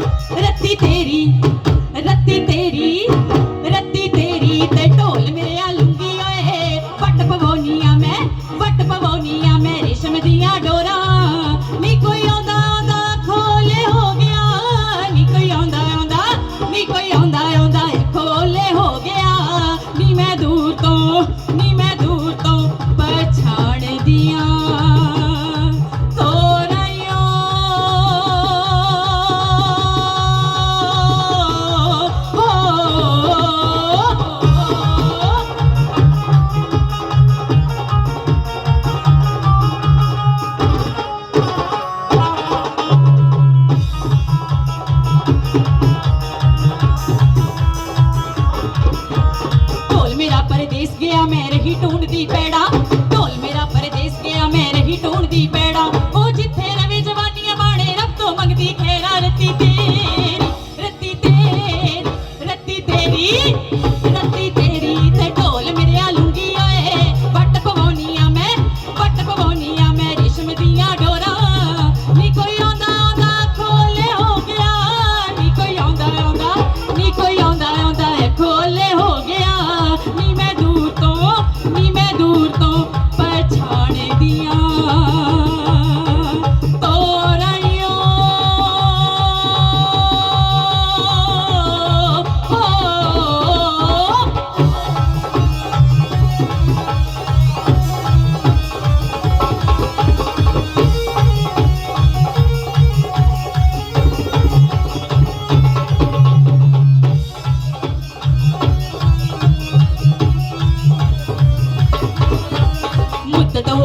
ਰੱਤੀ ਤੇਰੀ ਰੱਤੀ ਤੇਰੀ ਰੱਤੀ ਤੇਰੀ ਤੇ ਢੋਲ ਮੇਰੇ ਆ ਲੁੰਗੀ ਓਏ। ਪੱਟ ਪਵੋਨੀਆਂ ਮੈਂ ਪੱਟ ਪਵੋਨੀਆਂ ਮੈਂ ਰੇਸ਼ਮ ਦੀਆਂ ਡੋਰਾਂ। ਨੀ ਕੋਈ ਆਉਂਦਾ ਆਉਂਦਾ ਖੋਲੇ ਹੋ ਗਿਆ। ਨੀ ਕੋਈ ਆਉਂਦਾ ਆਉਂਦਾ, ਨੀ ਕੋਈ ਆਉਂਦਾ ਆਉਂਦਾ ਖੋਲੇ ਹੋ ਗਿਆ। ਨੀ ਮੈਂ ਦੂਰ ਤੋਂ, ਨੀ ਢੋਲ ਮੇਰਾ ਪਰਦੇਸ ਗਿਆ, ਮੈਂ ਰਹੀ ਢੂੰਡਦੀ ਪੈੜਾ। ਢੋਲ ਮੇਰਾ ਪਰਦੇਸ ਗਿਆ, ਮੈਂ ਰਹੀ ਢੂੰਡਦੀ ਪੈੜਾ। ਉਹ ਜਿੱਥੇ ਰਵੇ ਜਵਾਨੀਆਂ ਬਾਣੇ, ਰੱਬ ਤੋਂ ਮੰਗਦੀ ਖੇਰਾ ਰੱਤੀ ਤੇਰੀ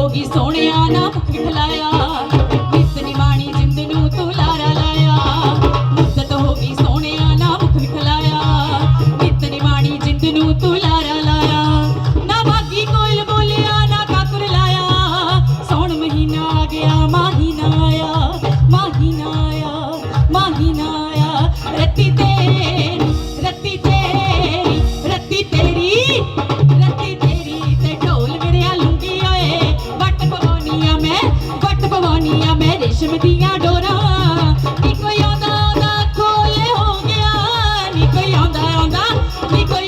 ਮੁੱਦਤ ਸੋਹਣਿਆ ਨਾ ਖਿਲਾਇਆ ਪਵਾਉਣੀਆਂ ਦੀਆਂ ਡੋਰਾਂ। ਨੀ ਕੋਈ ਆਉਂਦਾ ਆਉਂਦਾ ਖੋਲੇ ਹੋ ਗਿਆ ਨੀ ਕੋਈ ਆਉਂਦਾ ਆਉਂਦਾ ਨੀ ਕੋਈ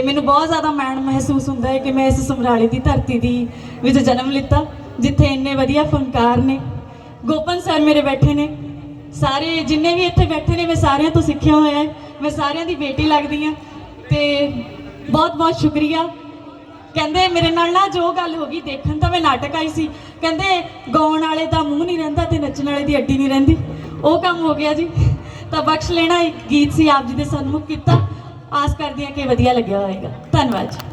ਤੇ ਮੈਨੂੰ ਬਹੁਤ ਜ਼ਿਆਦਾ ਮਾਣ ਮਹਿਸੂਸ ਹੁੰਦਾ ਹੈ ਕਿ ਮੈਂ ਇਸ ਸਮਰਾਲੇ ਦੀ ਧਰਤੀ ਦੀ ਵਿੱਚ ਜਨਮ ਲਿੱਤਾ, ਜਿੱਥੇ ਇੰਨੇ ਵਧੀਆ ਫਨਕਾਰ ਨੇ। ਗੋਪਨ ਸਰ ਮੇਰੇ ਬੈਠੇ ਨੇ। ਸਾਰੇ ਜਿੰਨੇ ਵੀ ਇੱਥੇ ਬੈਠੇ ਨੇ, ਮੈਂ ਸਾਰਿਆਂ ਤੋਂ ਸਿੱਖਿਆ ਹੋਇਆ ਹੈ। ਮੈਂ ਸਾਰਿਆਂ ਦੀ ਬੇਟੀ ਲੱਗਦੀ ਆ ਤੇ ਬਹੁਤ ਬਹੁਤ ਸ਼ੁਕਰੀਆ। ਕਹਿੰਦੇ ਮੇਰੇ ਨਾਲ ਨਾ ਜੋ ਗੱਲ ਹੋ ਗਈ, ਦੇਖਣ ਤਾਂ ਮੈਂ ਨਾਟਕ ਆਈ ਸੀ। ਕਹਿੰਦੇ ਗਾਉਣ ਵਾਲੇ ਦਾ ਮੂੰਹ ਨਹੀਂ ਰਹਿੰਦਾ ਤੇ ਨੱਚਣ ਵਾਲੇ ਦੀ ਅੱਡੀ ਨਹੀਂ ਰਹਿੰਦੀ। ਉਹ ਕੰਮ ਹੋ ਗਿਆ ਜੀ। ਤਾਂ ਬਖਸ਼ ਲੈਣਾ ਇੱਕ ਗੀਤ ਸੀ, ਆਪ ਜੀ ਦੇ ਸਨਮੁਖ ਕੀਤਾ। ਆਸ ਕਰਦੀ ਹਾਂ ਕਿ ਵਧੀਆ ਲੱਗਿਆ ਹੋਵੇਗਾ ਧੰਨਵਾਦ ਜੀ।